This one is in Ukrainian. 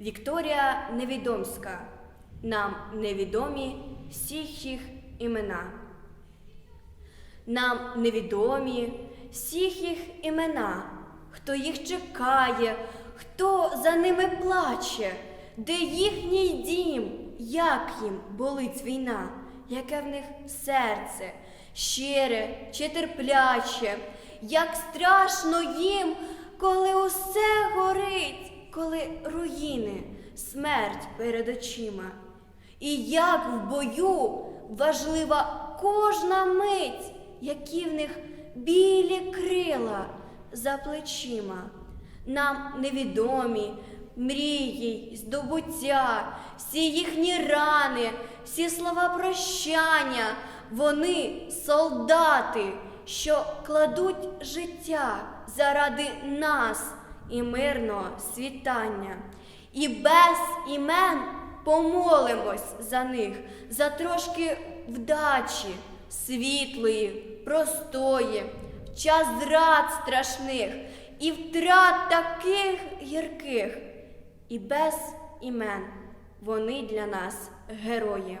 Вікторія Невідомська. Нам невідомі всіх їх імена. Нам невідомі всіх їх імена, хто їх чекає, хто за ними плаче, де їхній дім, як їм болить війна, яке в них серце, щире чи терпляче, як страшно їм, коли усе горить, коли руїни, смерть перед очима. І як в бою важлива кожна мить, які в них білі крила за плечима. Нам невідомі мрії, здобуття, всі їхні рани, всі слова прощання, вони солдати, що кладуть життя заради нас і мирного світання. І без імен помолимось за них, за трошки вдачі, світлої, простої, в час зрад страшних і втрат таких гірких. І без імен вони для нас герої.